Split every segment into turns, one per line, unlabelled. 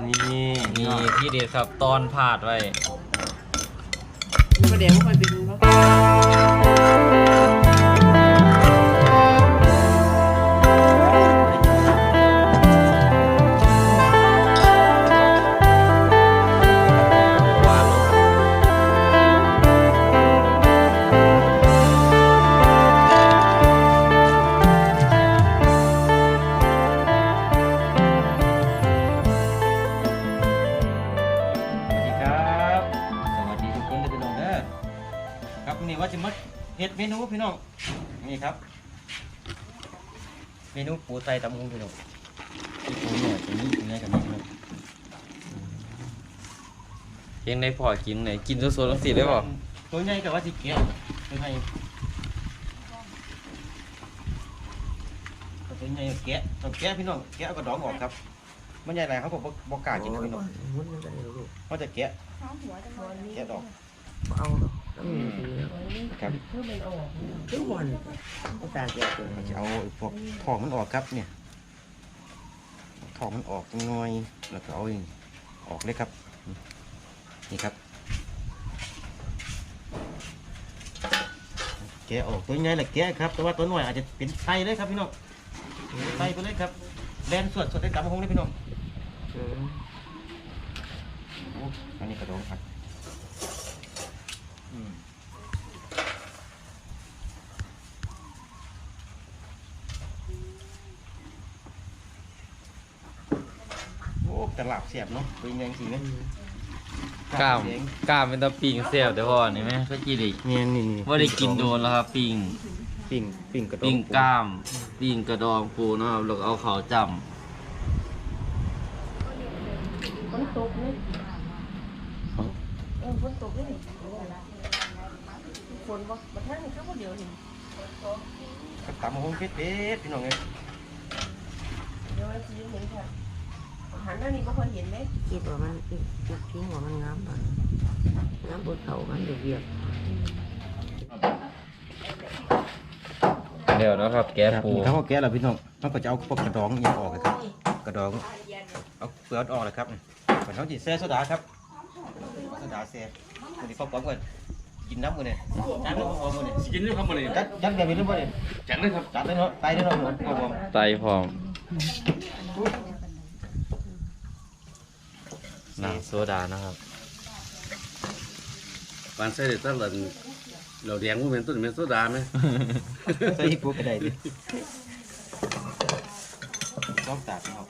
นี่
นี่ที่เด็ดครับตอนผาดไว้
ประเดี๋ยวก็ค่อยไปดูเขา
หว
มนูพี่น้องนี่ครับ เมนูปูไตตำฮงพี่น้องที่ปูเนี่ยตัวนี้ตัวนี้กับนี่พี่น้อง
ยังได้พอกินไหนกินสดๆต้องสิได้บ่
ตัวใหญ่กับว่าสิเกี้ยวตัวใหญ่ตัวใหญ่แกะตัวแกะพี่น้องแกะเอากระดองออกครับมันใหญ่ไรเขาบอกบอกกล้ากินนะพี่น้อง
มุดมันก็ได้ลูก
เขาจะแกะแกะดอก
เอาหรอกต้ องมีดีแล้ว
ครับ
ทุกวันก็ตาแก่ตัว
เราจะเอาไอ้พวกทองมันออกครับเนี่ยทองมันออกจังหน่อยแล้วก็เอาอีกออกเลยครับ นี่ครับ แกะออกตัวใหญ่แหละแกะครับ แต่ว่าตัวหน่อยอาจจะเป็นไส้เลยครับพี่น้องไส้ไปเลยครับแลนสวดสวดได้ตามหงเลยพี่น้อง
อืม
โอ้อันนี้กระโดงครับอืมโอ้ ตลาบเสียบเนาะเป็นยังจริงไหม
กล้าม
เสียง
กล้ามเป็นตะปิงเสียบเดี๋ยวพ่อนี่ไหมก็จีดิ
เนี่ยนี่นี่
ว่าได้กินโดนแล้วครับปิง
ปิ้งปิ้งกระโดง
ปิงกล้ามปิงกระดองปูเนาะครับแล้วก็เอาเขาจ
ฝนตกเลยเออฝนตกเลยฝนบ่บ่ทันนี่ก็บ่เดียวเห็น
กับตำหงเพชรเพชรพี่น้องเอ้ย
เดี๋ยวว่าสิเห็นค่ะ หันหน้านี่บ่ค่อยเห็นเด้
คิดว่ามันคิดคิดว่ามันงามป่ะงามบนเขามันเดือดเดือดำ
เดี๋ยวนะครับ แกะปู
ถ้าว่าแกะแล้วพี่น้องต้องก็จะเอาพวกกระดองอยังออกเลยครับ กระดองเอาเปลือกออกเลยครับก่อนเขาจีแซ่โซดาครับโซดาแซ่วันนี้พ่อป้อมก่อนกินน้ำกันเนี่ยจัดเลยพ่อป้อมกันเนี่ย
กินด้วยครับมันเลย
จัดจัดแบบนี้ด้วยป่ะเนี่ย
จัดเลยครับ
จัดเลยเนาะไตเลยเนาะพ่อป้อม
ไตพร้อม น้ำโซดานะครับ
ปานใส่เด็ดตั้งแต่เราแดงว่าเป็นต้นเป็นโซดาไหม
ใส่ปูกระไดดิต้องตัดเนาะ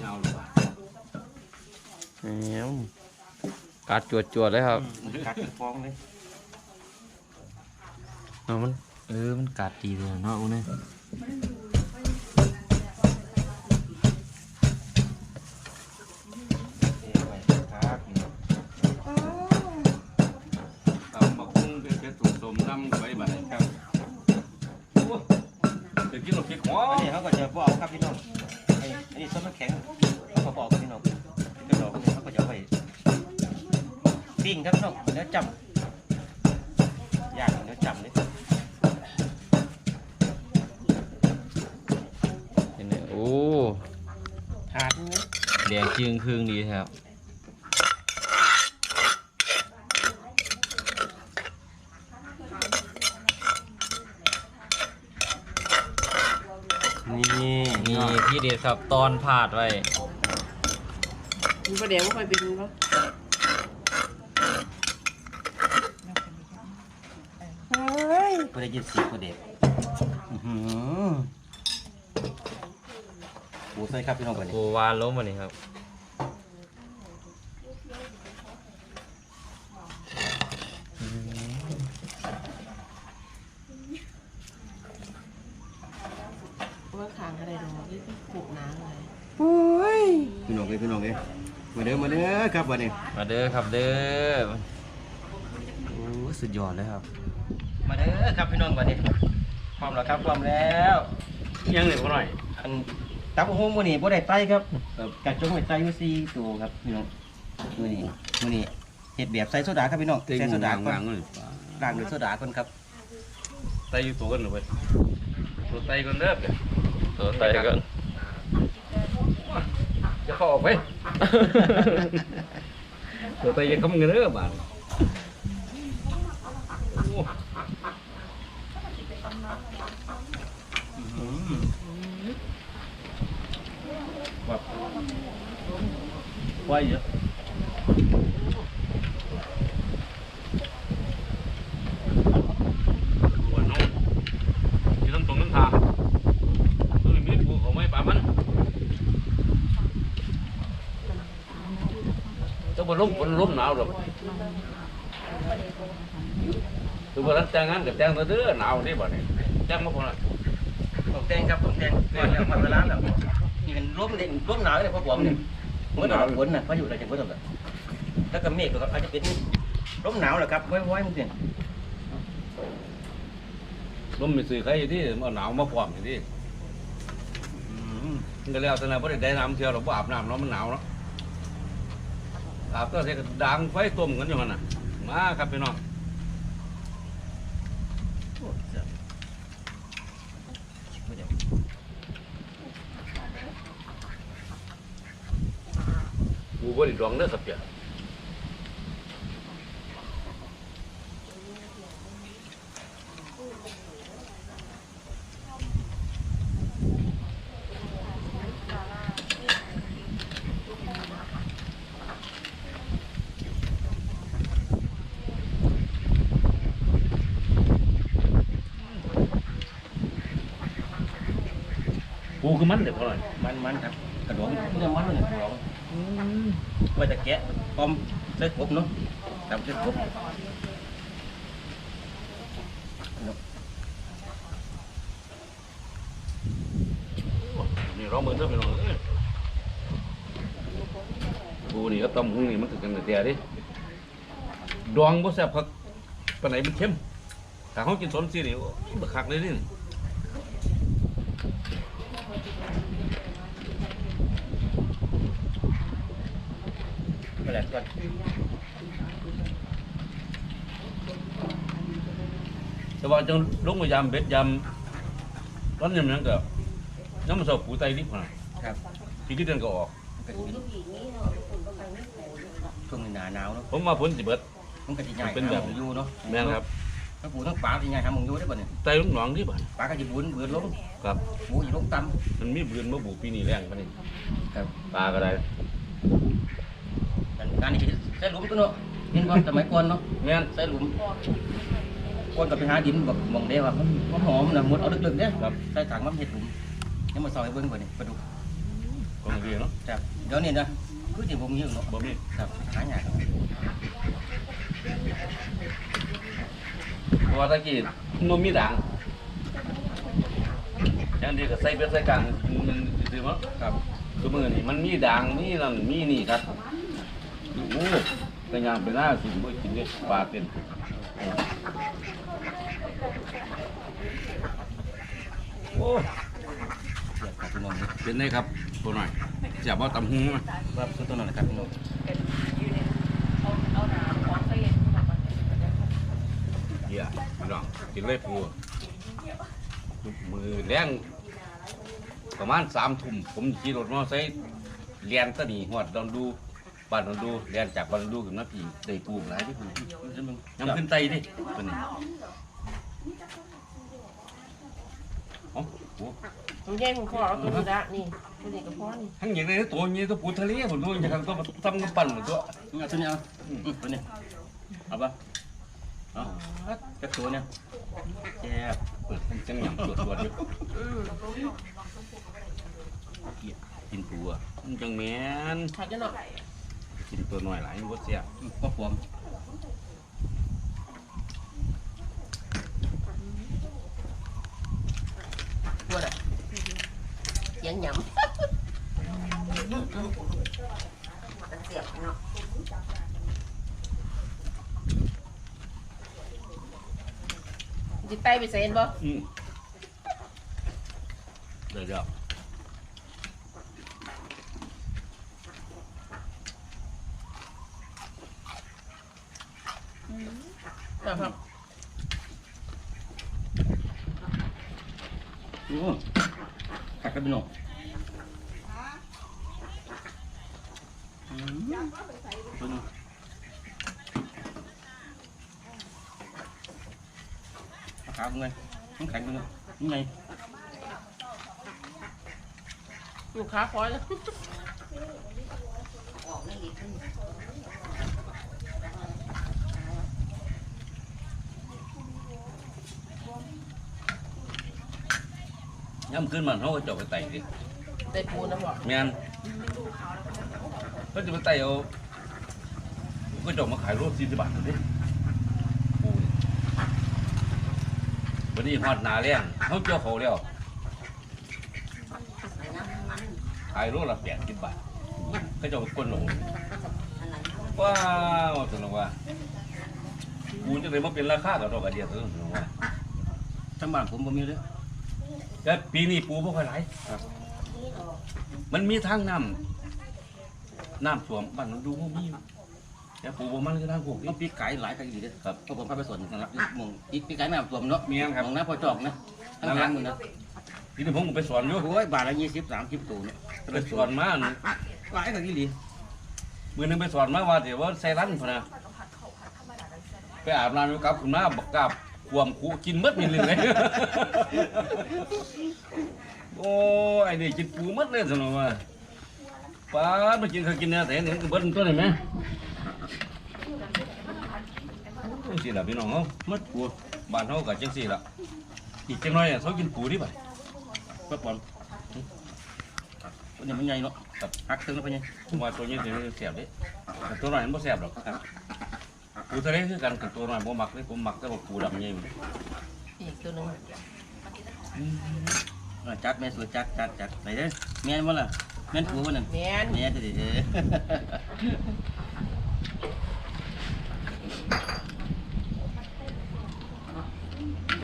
เงาๆเลย
แหมกัดจวดๆเลยครับ
กัดฟองเลย
เนาะมัน เออ มันกัดดีเลยเนาะอุ้เนี่ย
พี่น้อง
ไอ้
อันนี้ส้มน้ำแข็งเขาก็บอกครับพี่น้องกระดองเนี่ยเขาก็จะเอาไปปิ้งครับพี่น้องเนื้อจำย่างเนื้อจำเลย
เห็นไหมโอ้
ถาดนี้
แดงจึงครึ่งดีครับ
นี่
นี่ที่เด็ดครับตอนผาดไว้
ประเดี๋ยวก็ค่อยไปดูเขา
ก็ได้ยินเสียงกระเด็กอื้อหือปูใส่ครับพี่น้องก่อนนี่
ปูวานล้มมานี่ครับ
เมื่อขางอะไรดอกที่ปลูกน้ำเลย
พี่น้อง เอ้ยพี่น้องเอ้ยมาเด้อมาเด้อครับวันนี้
มาเด้อครับเด้อโอ้สุดยอดเลยครับ
มาเด้อครับพี่น้องวันนี้พร้อมแล้วครับพร้อมแล้ว
ยังเหลือหน่อย
อันตับโฮมมื้อนี้บ่ได้ไตครับกัดจงไว้ไตอยู่สี่ตัวครับพี่น้องมื้อนี้มื้อนี้เฮ็ดแบบใส่โซดาครับพี่น้อง
เต็ง
ใส่โซดาก่อน
งางๆเลย
ล้างด้วยโซดาก่อนครับ
ไตอยู่ตัวกันหรือเปล่าตัวไตกันเด้อ
ตัวไตก่อน
จะเข้าออกไปตัวต่ยังคำเงินเด้อบาดโอ้แบบไหวเยอะหัวน้องที่ต้องตรงน้ำทางตัวนี้มีปูเขาไม่ปลามันจะบนลมบนลมหนาวหรอกตัวบนนั้น แต่งงานกับแต่งตัวเด้อหนาวนี่บ่เนี่ยแต่งมาคนละ
ผมแดงครับผมแดงก่อนแล้วมาเวลาแล้วนี่เป็นร่มเด่นร่มหนาวเลยพ่อผมเนี่ยเมื่อหนาวฝนน่ะพายุอะไรจังก็ต้องแบบแล้วก็เมฆก็อาจจะเป็นร่มหนาวแหละครับไว้ไว้มันสิ
ลมมีสื่อใครอยู่ที่มาหนาวมาพร้อมอยู่ที่มันก็แล้วแต่นะเพราะได้น้ำเที่ยวเราบ่อาบน้ำเนาะมันหนาวเนาะอาบก็เสร็จก็ดังไฟต้มกันอยู่มันน่ะมาครับพี่น้องกู บ่ได้ดองเด้อครับเจ้าปูคือมันเด็กพอหน่อย
มันมันครับกระดองเนี่ยมันเลยกระดอง ว่าจะแกะปอมใส่กบเนาะตามใส่กบ
นี่ร้องมือเท่าพี่น้องเอ้ยปูนี่ก็ต้มหุ้งนี่มันคือกันแต่ดิดองบ่แซ่บคักปานไหนมันเค็มถ้าเขากินสมซีนี่โอ้ยบักคักเลยนี่
แหละก่อน
แต่ว่าจังลงมายามเบ็ดยำร้อนยำนั้นก็น้ำมันสอบปูไตนิดหน่อย
ครับ
ที่ที่เดินก็ออก
มันก็จะเป็นช่วงหนาหนาวเนาะ
ผมมาพ้นสิเบิด
มันก็จะใหญ่
เป็นแบบ
หาหมองอยู่เนาะ
แม่นครับ
ถ้าปูทั้งปลาที่ใหญ่หาหมองอยู่ได้ป่ะเนี่ย
ไตลูกหนองที่บ้าน
ปลาก็จะบุญเบือนลง
ครับ
ปูอยู่ลงต่
มันมีเบือนมาบูปีนี้แรงปานนี้ำ
ครับ
ปลาก็ได้
การนี้ใส่หลุมตัวเนาะเห็นว่าสมัยก่อนเนาะ
แม่น
ใส่หลุมก่อนก็ไปหาดินบอกมองได้ว่ามันมันหอมนะหมดเอาลึกๆเนี่ย
ครับ
ใส่ถังมันเห็ดหลุมนี่มาซอยเบิ้งก่อนนี่ปลาดุก
กองเรียนเนาะ
ครับเดี๋ยวนี้นะคือจะบ่มีเนาะ
บ่มี
ครับหายากครับ
เพราะว่าตะกี้มันมีด่างอย่างนี้ก็ใส่เบ็ดใส่กลางมันสิมั้ง
ครับ
คือมือนี่มันมีด่างมีนั่นมีนี่ครับ โอ้ก็ยังเป็นหน้าสิบ่กินได้ปลาเป็นโอ้
เดี๋ยวขอบคุณน้อง
เป็นไงครับตัวหน่อยจะบ่ตำหูมา
ครับคือตัวนั้นนะครับพี่น้อง
เหี้ยพี่น้องกินเลยปูมือแรงประมาณสามทุ่มผมขี่รถมอเตอร์ไซค์เลียนตะหนีหอดดอนดู บ้านดอนดูเลียนจากบ้านดอนดูขึ้นมาพี่ได้ปูหลายที่ปูยังขึ้นไตดิตัวนี้เอ๋อปู
ผมแย่งของคอเอาตัวนี้ละนี่ตัวนี้ก็พอนี่
ทั้งอย่างนี้ตัวนี้ตัวปูทะเลผมดูอย่างนั้นตัวทำกันปั่นหมดตัว
เอาตัวนี้เอาอืมตัวนี้เอาปะเอาจักตัวเนี่ยแซ่บ
เปิดมันจังหยำตัวตัวเดียว
อืม
กินปูอะมันจังแมน
ขาดจะหน่อย
กินตัวหน่อยหลายมันบ่เสีย
อืมพ่อผม
ตัวละเสียงหยำเสียบเนาะจิตใต้ไปเซ็นบ่
อืมเดี๋ยว เดี๋ยว
ครับ
โอ้ขัดกันพี่น้องอืมตัวนึงเอาขาเป็นไงมันแข็งเป็นไงนี่ไง
ลูกค้าคอยแล้ว
ย่ำขึ้นมันเขาก็เจาะไปไต่ดิ
ได้ปูนะบอก
แม่นเขาจะไปไต่เอาก็เจาะมาขายรถสี่สิบบาทเลยปูนี่วันนี้ฮอดหนาแรงเขาเจ้าเขาแล้วขายรถละแปดสิบบาทก็เจะก้นลงว้าวสนุกว่าปูจะเลยมาเป็นราคากับดอกกระเดียดสนุกว่า
ทั้งบ้านผมบ่มีเลย
แต่ปีนี้ปูบ่ค่อยไหลาย
ครับ
มันมีทางน้ำน้ำท่วมบ้านมันดูมันมีแต่ปูบ่มันคือทางพวกนี้
ต้องปีกไก่หลายกันอยู่เด้อ
ครับ
เพราะผมพาไปสวนนะครับมองอีกปีกไก่แม่ตัวมันเนาะ
เมียนครับ
มองหน้าพอจอกนะทั้ง
นั่น
ทา
ล่ะ
งมึงนะ
ทีนี้ผมก็ไปสอนอยู่
โอ้ยบาทละยี่สิบสามสิบตัวเนี่ย
ไปสอนมา
หลายกันกี่ดี
มือหนึงไปสอนมาว่าเดี๋ยวว่าใส่รันพุ่นนะไปอาบน้ำอยู่กับคุณมาบักกาบ ควมคูกินหมดนี่เลยโอ้ไอ้นี่กินปูหมดเลยสนองว่าป้าดมากินเขาวกินเนื้อแต่เนี่ยมันก็เบิ้ลตัวนี่ไหมโอ้สิล่ะพี่น้องเฮา
มัดปัว
บ้านเฮาก็จังซี่ล่ะอีกจังน้อยอะเขากินปูดิบ่ะ
ปัดปอนตัวนี้มันใหญ่เนาะครับหักตึงแล้วไปไง
ผมว่าตัวนี้สิแซ่บเด้แต่ตัวน้อยมันบ่แซ่บหรอกครับ ปูทะเลคือกันกับตัวน้อยบ่มักเลยผมมักแต่ว่าปูดำใหญ่มัน
อีกตัวหนึง
อ่าจัดแม่สวยจัดจัดจัดไหนเด้อแม่นบ่ล่ะแม่นปัวบ่นั่น
แมน
แม่นเด้อเด้อ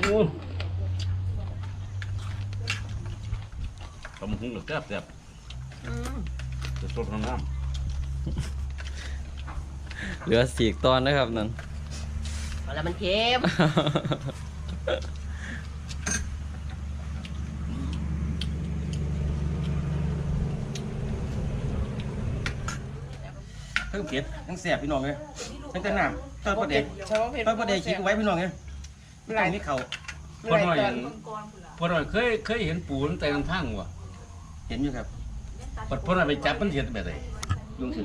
โอ้ตำหุงก็แซ่บแซ่บ
อืม
จะสดน้ำ
เหลือสีกตอนนะครับนั่น
เอาละมันเค็ม
ทั้งเผ็ดทั้งแซ่บพี่น้องเลยทั้งแต่น้ำต้นประเด็ก
ชาวบ้านเพชร
ต้นประเด็กขี้ไว้พี่น้องเลยไม่ต้องมีเข่า
พอหน่อยพอหน่อยเคยเคยเห็นปูมันแต่ลำทางวะ
เห็นอยู่ครับ
พอพอหน่อยไปจับมันเห็นแบบไหน
ลุงสิ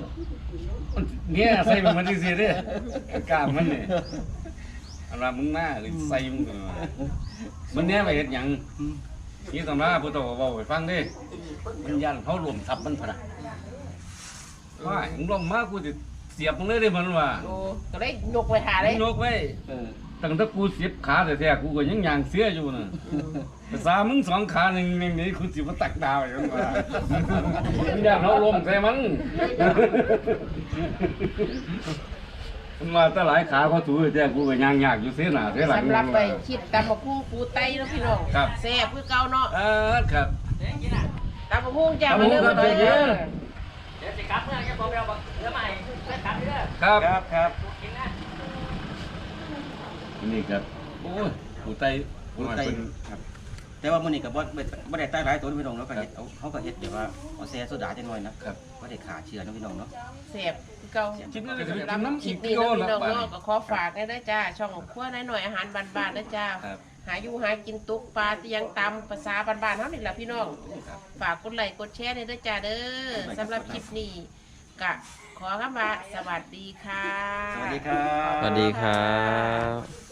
มันเนี่ยใส่มันมันจริงๆเด้กล้ามมันเนี่ยอันนั้นมึงหน้าหรือใส่มึงก็มันเนี่ยไปเห็นหยังนี่ตำราพุทธบอกไปฟังเด้มันยันเขารวมทับมันพะนะว่ามึงลงมากูจะเสียบมึงเลยเด้มันว่า
โอ้ก็เลยยกไปหาเลย
มึงยกไว้
เออ
ตั้งแต่กูเสียบขาแต่แท้ๆกูก็ยังยางเสียอยู่น่ะภาษามึงสองขาหนึ่งหนึ่งนี่คุณสิมาตักดาวอย่างว่ามึงอยากเขาลมใส่มันมันมาแตั้งหลายขาเขาถูแต่กูก็ยางยากอยู่เสียหน้าเสียหลัง
สำหรับไปคิดตำบักหุ่งปูไตแล้วพี่น้อง
ครับ
แซ่บคือเก่าเนาะ
เออครับ
ตำบักหุ่งจ้า
ตำบักหุ่ง
มา
ครับ
เด้อ
เดี๋ยว
มาเด้อ
ครับ
ครับครับ
นี่ครับโอ้ยผู้ไตผู้
ปู
น้อย
ไต
เป็น
ครับ แต่ว่ามื้อนี้ก็บ่บ่บ่ได้ใต้หลายตัวนะพี่น้องเนาะก็เฮ็ดเอาเขาก็เฮ็ดเดี๋ยวว่าเอาแซ่โซดาจังหน่อยนะครับ บ่ได้ขาเชื้อนะพี่น้องเนาะ
แซ่บคือเก่า
คิดว่าจะ
สำห
กิ
รับ
นน้ำ
คลิ
อี
ป
ก
นี้
โล
นะ
ละ
พี่น้อง
บาท
เนาะก็ขอฝากได้นะจ้า ช่องครัวน้อยหน่อยอาหารบ้านๆนะจ้า
ครับ
หาอยู่หากินตุกปลาเตียงตำภาษาบ้านๆเท่านี้แหละพี่น้องฝากกดไลค์กดแชร์ในอยเด้อจ้าเด้อสำหรับคลิปนี้กะขอคำว่าสวัสดีค่ะ
สวัสดีครับ
สวัสดีครับ